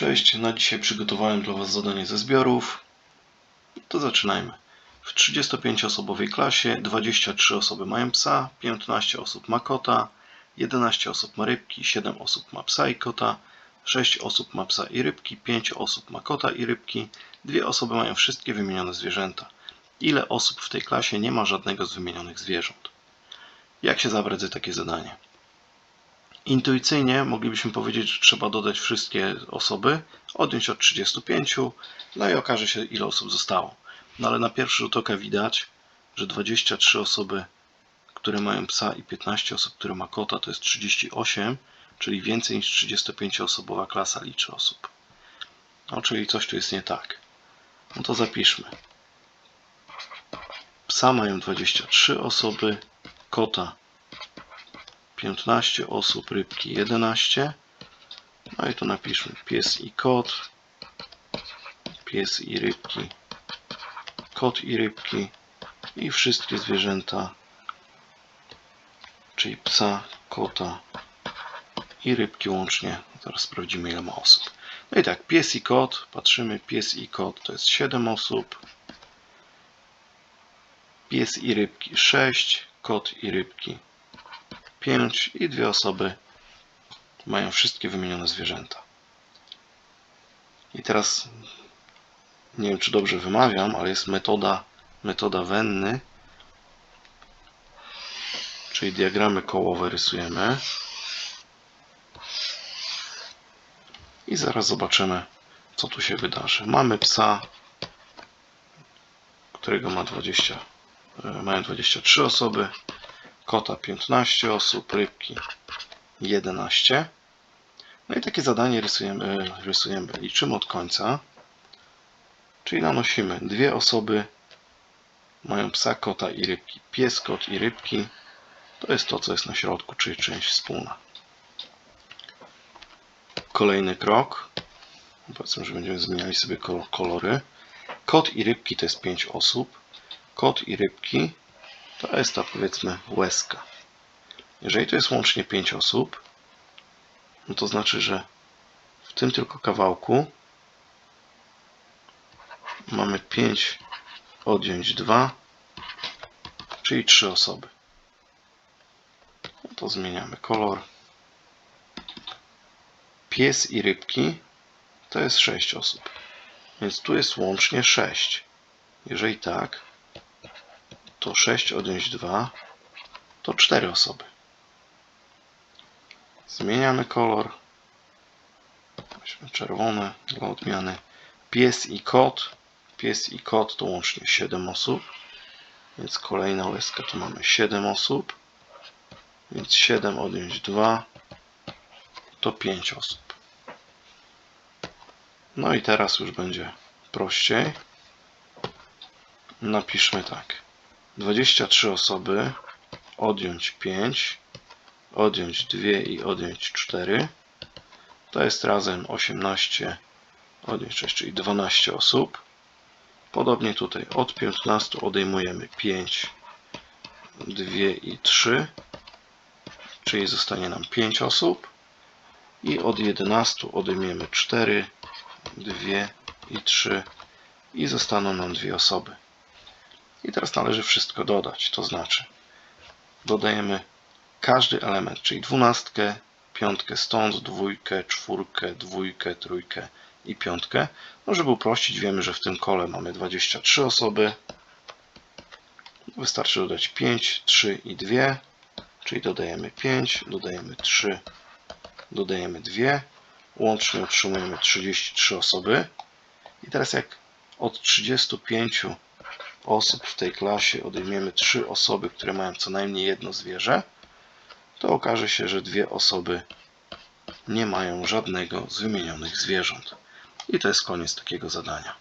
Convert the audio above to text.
Cześć, na dzisiaj przygotowałem dla Was zadanie ze zbiorów. To zaczynajmy. W 35-osobowej klasie 23 osoby mają psa, 15 osób ma kota, 11 osób ma rybki, 7 osób ma psa i kota, 6 osób ma psa i rybki, 5 osób ma kota i rybki, 2 osoby mają wszystkie wymienione zwierzęta. Ile osób w tej klasie nie ma żadnego z wymienionych zwierząt? Jak się zabrać za takie zadanie? Intuicyjnie moglibyśmy powiedzieć, że trzeba dodać wszystkie osoby, odjąć od 35, no i okaże się, ile osób zostało. No ale na pierwszy rzut oka widać, że 23 osoby, które mają psa i 15 osób, które ma kota, to jest 38, czyli więcej niż 35-osobowa klasa liczy osób. No, czyli coś tu jest nie tak. No to zapiszmy. Psa mają 23 osoby, kota 15 osób, rybki 11. No i tu napiszmy pies i kot, pies i rybki, kot i rybki i wszystkie zwierzęta, czyli psa, kota i rybki łącznie. Teraz sprawdzimy ile ma osób. No i tak, pies i kot, patrzymy, pies i kot to jest 7 osób, pies i rybki 6, kot i rybki 5 i dwie osoby mają wszystkie wymienione zwierzęta. I teraz nie wiem, czy dobrze wymawiam, ale jest metoda, metoda Venny, czyli diagramy kołowe rysujemy. I zaraz zobaczymy, co tu się wydarzy. Mamy psa, którego ma 20, e, mają 23 osoby kota 15 osób, rybki 11. No i takie zadanie rysujemy, rysujemy, liczymy od końca. Czyli nanosimy dwie osoby, mają psa, kota i rybki. Pies, kot i rybki to jest to, co jest na środku, czyli część wspólna. Kolejny krok. Powiedzmy, że będziemy zmieniali sobie kolory. Kot i rybki to jest 5 osób. Kot i rybki to jest ta powiedzmy łezka. Jeżeli to jest łącznie 5 osób, no to znaczy, że w tym tylko kawałku mamy 5 odjąć 2, czyli 3 osoby. No to zmieniamy kolor. Pies i rybki to jest 6 osób. Więc tu jest łącznie 6. Jeżeli tak, to 6 odjąć 2 to 4 osoby. Zmieniamy kolor. Weźmy czerwony dla odmiany. Pies i kot. Pies i kot to łącznie 7 osób. Więc kolejna łezka tu mamy 7 osób. Więc 7 odjąć 2 to 5 osób. No i teraz już będzie prościej. Napiszmy tak. 23 osoby, odjąć 5, odjąć 2 i odjąć 4. To jest razem 18, odjąć 6, czyli 12 osób. Podobnie tutaj od 15 odejmujemy 5, 2 i 3, czyli zostanie nam 5 osób. I od 11 odejmiemy 4, 2 i 3 i zostaną nam dwie osoby. I teraz należy wszystko dodać, to znaczy dodajemy każdy element, czyli dwunastkę, piątkę stąd, dwójkę, czwórkę, dwójkę, trójkę i piątkę. No, żeby uprościć, wiemy, że w tym kole mamy 23 osoby. Wystarczy dodać 5, 3 i 2, czyli dodajemy 5, dodajemy 3, dodajemy 2. Łącznie otrzymujemy 33 osoby. I teraz jak od 35 osób w tej klasie odejmiemy trzy osoby, które mają co najmniej jedno zwierzę, to okaże się, że dwie osoby nie mają żadnego z wymienionych zwierząt. I to jest koniec takiego zadania.